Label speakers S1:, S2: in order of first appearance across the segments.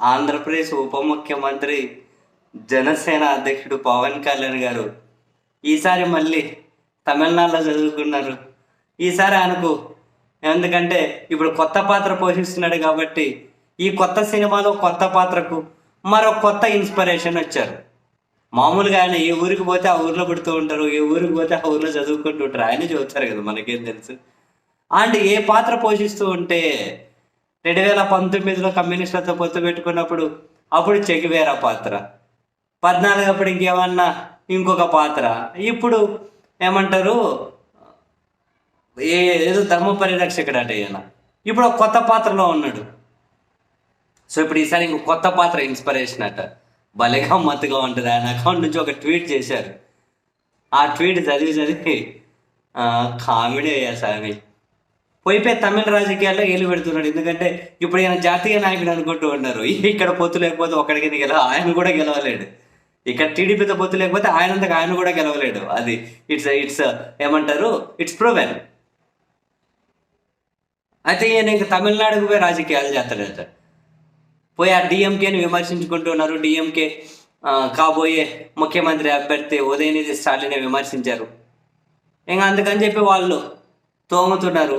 S1: ఆంధ్రప్రదేశ్ ఉప ముఖ్యమంత్రి జనసేన అధ్యక్షుడు పవన్ కళ్యాణ్ గారు ఈసారి మళ్ళీ తమిళనాడులో చదువుకున్నారు. ఈసారి ఆయనకు ఎందుకంటే ఇప్పుడు కొత్త పాత్ర పోషిస్తున్నాడు కాబట్టి ఈ కొత్త సినిమాలో కొత్త పాత్రకు మరో కొత్త ఇన్స్పిరేషన్ వచ్చారు. మామూలుగా ఆయన ఏ ఊరికి పోతే ఆ ఊర్లో పుడుతూ ఉంటారు ఏ ఊరికి పోతే ఆ ఊర్లో చదువుకుంటూ ఉంటారు. ఆయన చదువుతారు కదా మనకేం తెలుసు. అండ్ ఏ పాత్ర పోషిస్తూ ఉంటే రెండు వేల పంతొమ్మిదిలో కమ్యూనిస్టులతో పొత్తు పెట్టుకున్నప్పుడు అప్పుడు చెగివేరా పాత్ర. పద్నాలుగు అప్పుడు ఇంకేమన్నా ఇంకొక పాత్ర. ఇప్పుడు ఏమంటారు ఏ ఏదో ధర్మ పరిరక్షకుడు అంటే ఈయన. ఇప్పుడు ఒక కొత్త పాత్రలో ఉన్నాడు. సో ఇప్పుడు ఈసారి ఇంకో కొత్త పాత్ర ఇన్స్పిరేషన్ అట. భలేగా మత్తుగా ఉంటుంది. ఆయన అకౌంట్ నుంచి ఒక ట్వీట్ చేశారు. ఆ ట్వీట్ చదివి చదివి కామెడీ అయ్యా స్వామి పోయిపోయి తమిళ రాజకీయాల్లో ఏలు పెడుతున్నాడు. ఎందుకంటే ఇప్పుడు ఈయన జాతీయ నాయకుడు అనుకుంటూ ఉన్నారు. ఇక్కడ పొత్తు లేకపోతే ఒక్కడికి గెలవ? ఆయన కూడా గెలవలేడు. ఇక్కడ టీడీపీతో పొత్తు లేకపోతే ఆయనంతకు ఆయన కూడా గెలవలేడు. అది ఇట్స్ ఇట్స్ ఏమంటారు? ఇట్స్ ప్రూవెన్ అయితే ఈయన ఇంకా తమిళనాడుకు పోయి రాజకీయాలు చేస్తాడట పోయి ఆ డిఎంకేని విమర్శించుకుంటున్నారు డిఎంకే కాబోయే ముఖ్యమంత్రి అభ్యర్థి ఉదయనిధి స్టాలిన్ విమర్శించారు. ఇంకా అందుకని చెప్పి వాళ్ళు తోముతున్నారు.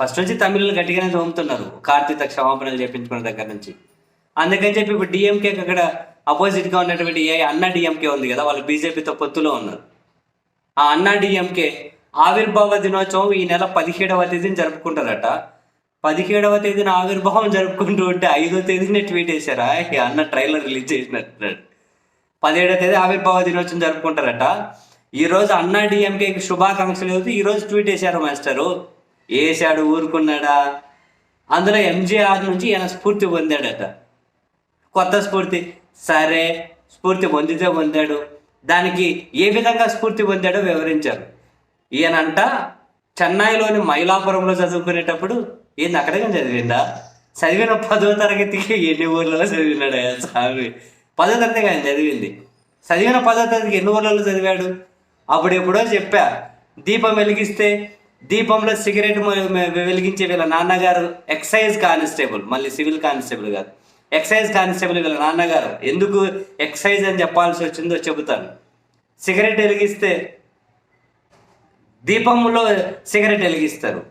S1: ఫస్ట్ నుంచి తమిళలు గట్టిగానే తోముతున్నారు. కార్తీక క్షమాపణలు చేపించుకున్న దగ్గర నుంచి. అందుకని చెప్పి ఇప్పుడు డిఎంకే అక్కడ అపోజిట్గా ఉన్నటువంటి ఏ అన్నా డిఎంకే ఉంది కదా వాళ్ళు బీజేపీతో పొత్తులో ఉన్నారు. ఆ అన్నా డిఎంకే ఆవిర్భావ దినోత్సవం ఈ నెల పదిహేడవ తేదీని జరుపుకుంటారట పదిహేడవ తేదీన ఆవిర్భావం జరుపుకుంటూ ఉంటే ఐదో తేదీనే ట్వీట్ వేశారా ఈ అన్న ట్రైలర్ రిలీజ్ చేసినట్టు పదిహేడవ తేదీ ఆవిర్భావ దినోత్సవం జరుపుకుంటారట ఈ రోజు అన్నా డిఎంకేకి శుభాకాంక్షలు ఈ రోజు ట్వీట్ వేశారు మాస్టరు. వేసాడు ఊరుకున్నాడా? అందులో ఎంజీఆర్ నుంచి ఈయన స్ఫూర్తి పొందాడట. కొత్త స్ఫూర్తి. సరే స్ఫూర్తి పొందితే పొందాడు. దానికి ఏ విధంగా స్ఫూర్తి పొందాడో వివరించారు. ఈయనంట చెన్నైలోని మైలాపురంలో చదువుకునేటప్పుడు ఏంది అక్కడే చదివిందా? చదివిన పదో తరగతికి ఎన్ని ఊర్లలో చదివినాడు స్వామి? పదో తరగతి ఆయన చదివింది. చదివిన పదో తరగతికి ఎన్ని ఊర్లలో చదివాడు? అప్పుడు ఎప్పుడో చెప్పా దీపం వెలిగిస్తే దీపంలో సిగరెట్ వెలిగించే వీళ్ళ నాన్నగారు ఎక్సైజ్ కానిస్టేబుల్ మళ్ళీ సివిల్ కానిస్టేబుల్ కాదు. ఎక్సైజ్ కానిస్టేబుల్ వీళ్ళ నాన్నగారు. ఎందుకు ఎక్సైజ్ అని చెప్పాల్సి వచ్చిందో చెబుతాను. సిగరెట్ వెలిగిస్తే దీపంలో సిగరెట్ వెలిగిస్తారు.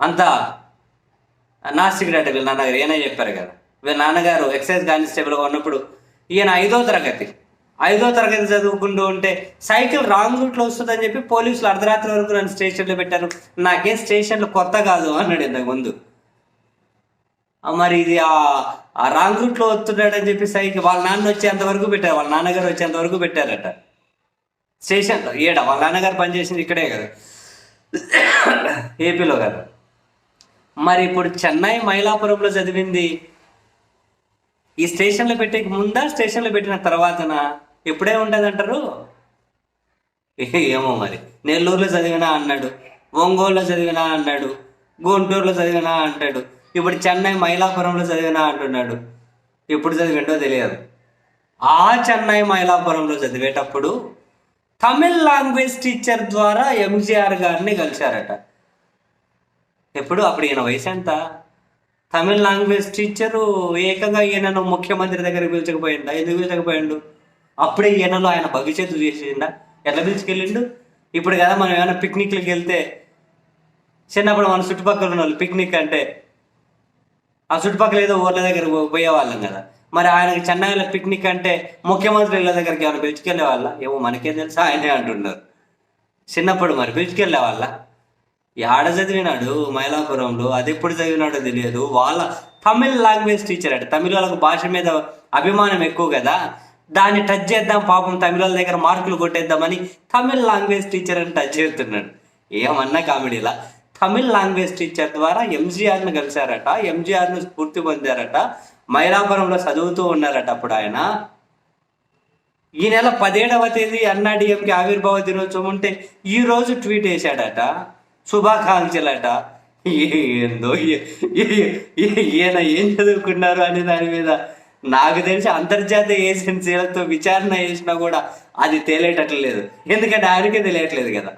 S1: అంత నా సిగరెట్ వీళ్ళ నాన్నగారు ఏమైనా చెప్పారు కదా. వీళ్ళ నాన్నగారు ఎక్సైజ్ కానిస్టేబుల్గా ఉన్నప్పుడు ఈయన ఐదో తరగతి. ఐదో తరగతి చదువుకుంటూ ఉంటే సైకిల్ రాంగ్ రూట్లో వస్తుందని చెప్పి పోలీసులు అర్ధరాత్రి వరకు నన్ను స్టేషన్లో పెట్టారు. నాకేం స్టేషన్లో కొత్త కాదు అన్నాడు ఇంతకు ముందు మరి ఇది ఆ ఆ రాంగ్ రూట్లో వస్తున్నాడని చెప్పి సైకిల్ వాళ్ళ నాన్న వచ్చేంత వరకు పెట్టారు. వాళ్ళ నాన్నగారు వచ్చేంత వరకు పెట్టారట. స్టేషన్లో ఏడా వాళ్ళ నాన్నగారు పనిచేసింది ఇక్కడే కదా. ఏపీలో కదా. మరి ఇప్పుడు చెన్నై మైలాపురంలో చదివింది. ఈ స్టేషన్లో పెట్టే ముందా స్టేషన్లో పెట్టిన తర్వాతనా? ఎప్పుడే ఉంటుందంటారు? ఏమో మరి. నెల్లూరులో చదివినా అన్నాడు ఒంగోలులో చదివినా అన్నాడు గుంటూరులో చదివినా అంటాడు ఇప్పుడు చెన్నై మైలాపురంలో చదివినా అంటున్నాడు. ఎప్పుడు చదివిండో తెలియదు. ఆ చెన్నై మైలాపురంలో చదివేటప్పుడు తమిళ్ లాంగ్వేజ్ టీచర్ ద్వారా ఎంజీఆర్ గారిని కలిశారట. ఎప్పుడు? అప్పుడు ఈయన వయసు ఎంత? తమిళ్ లాంగ్వేజ్ టీచరు ఏకంగా ఈయనను ముఖ్యమంత్రి దగ్గరికి పిలిచకపోయిందా ఎందుకు పిలిచకపోయిండు? అప్పుడే ఈయనలో ఆయన భవిష్యత్తు చేసిండా? ఎట్లా పిలిచుకెళ్ళిండు? ఇప్పుడు కదా మనం ఏమైనా పిక్నిక్లకు వెళ్తే చిన్నప్పుడు మన చుట్టుపక్కల ఉన్న వాళ్ళు పిక్నిక్ అంటే ఆ చుట్టుపక్కల ఏదో ఊర్ల దగ్గర పోయేవాళ్ళం కదా. మరి ఆయనకి చెన్నైలో పిక్నిక్ అంటే ముఖ్యమంత్రి ఇళ్ళ దగ్గరికి ఏమైనా పిలుచుకెళ్ళే వాళ్ళ ఏమో మనకేం తెలుసా ఆయనే అంటున్నారు. చిన్నప్పుడు మరి పిలుచుకెళ్ళే వాళ్ళ ఆడ చదివినాడు మైలాపురంలో? అది ఎప్పుడు చదివినాడో తెలియదు. వాళ్ళ తమిళ్ లాంగ్వేజ్ టీచర్ అంటే. తమిళ వాళ్ళకు భాష మీద అభిమానం ఎక్కువ కదా. దాన్ని టచ్ చేద్దాం పాపం తమిళ వాళ్ళ దగ్గర మార్కులు కొట్టేద్దామని తమిళ్ లాంగ్వేజ్ టీచర్ అని టచ్ చేస్తున్నాడు. ఏమన్నా కామెడీలా తమిళ్ లాంగ్వేజ్ టీచర్ ద్వారా ఎంజీఆర్ను కలిశారట ఎంజీఆర్ను స్ఫూర్తి పొందారట మైలాపురంలో చదువుతూ ఉన్నారట అప్పుడు ఆయన. ఈ నెల పదిహేడవ తేదీ అన్నాడీఎంకి ఆవిర్భావ దినోత్సవం ఉంటే ఈ రోజు ట్వీట్ వేశాడట శుభాకాంక్షలట. ఏందో ఏ- ఈయన ఏం చదువుకున్నారు అనే దాని మీద నాకు తెలిసి అంతర్జాతీయ ఏజెన్సీలతో విచారణ చేసినా కూడా అది తేలేటట్లు లేదు. ఎందుకంటే ఆయనకే తెలియట్లేదు కదా.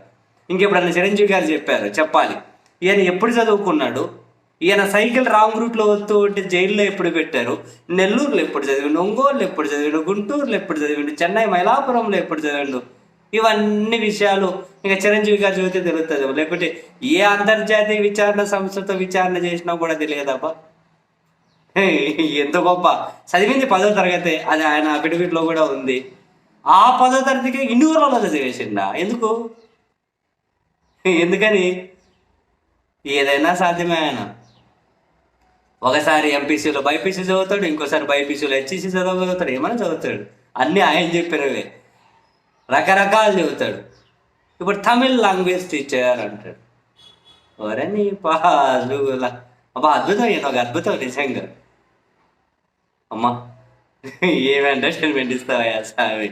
S1: ఇంకెప్పుడన్నా చిరంజీవి గారు చెప్పారు చెప్పాలి. ఈయన ఎప్పుడు చదువుకున్నాడు? ఈయన సైకిల్ రాంగ్ రూట్లో వస్తూ ఉంటే జైల్లో ఎప్పుడు పెట్టారు? నెల్లూరులో ఎప్పుడు చదివిండు? ఒంగోలు ఎప్పుడు చదివిండు? గుంటూరులో ఎప్పుడు చదివిండు? చెన్నై మైలాపురంలో ఎప్పుడు చదివిండు? ఇవన్నీ విషయాలు ఇంకా చిరంజీవి గారు చదివితే తెలుస్తుంది లేకుంటే ఏ అంతర్జాతీయ విచారణ సంస్థతో విచారణ చేసినా కూడా తెలియదబ్బా. ఎంత గొప్ప. చదివింది పదో తరగతి అది ఆయన అఫిడవిట్లో కూడా ఉంది. ఆ పదో తరగతికి ఇన్ని ఊర్లలో చదివేసిండా? ఎందుకు? ఎందుకని? ఏదైనా సాధ్యమే ఆయన. ఒకసారి ఎంపీసీలో బైపీసీ చదువుతాడు ఇంకోసారి బైపీసీలో హెచ్ఈసీ చదవగలుగుతాడు ఏమైనా చదువుతాడు. అన్నీ ఆయన చెప్పినవే. రకరకాలు చెబుతాడు ఇప్పుడు తమిళ్ లాంగ్వేజ్ టీచర్ అంటాడు. ఒరే నీ పాలు అబ్బా అద్భుతం ఇది ఒక అద్భుతం నిజంగా అమ్మా. ఏమి అండర్స్టాండ్మెంట్ ఇస్తావా స్వామి?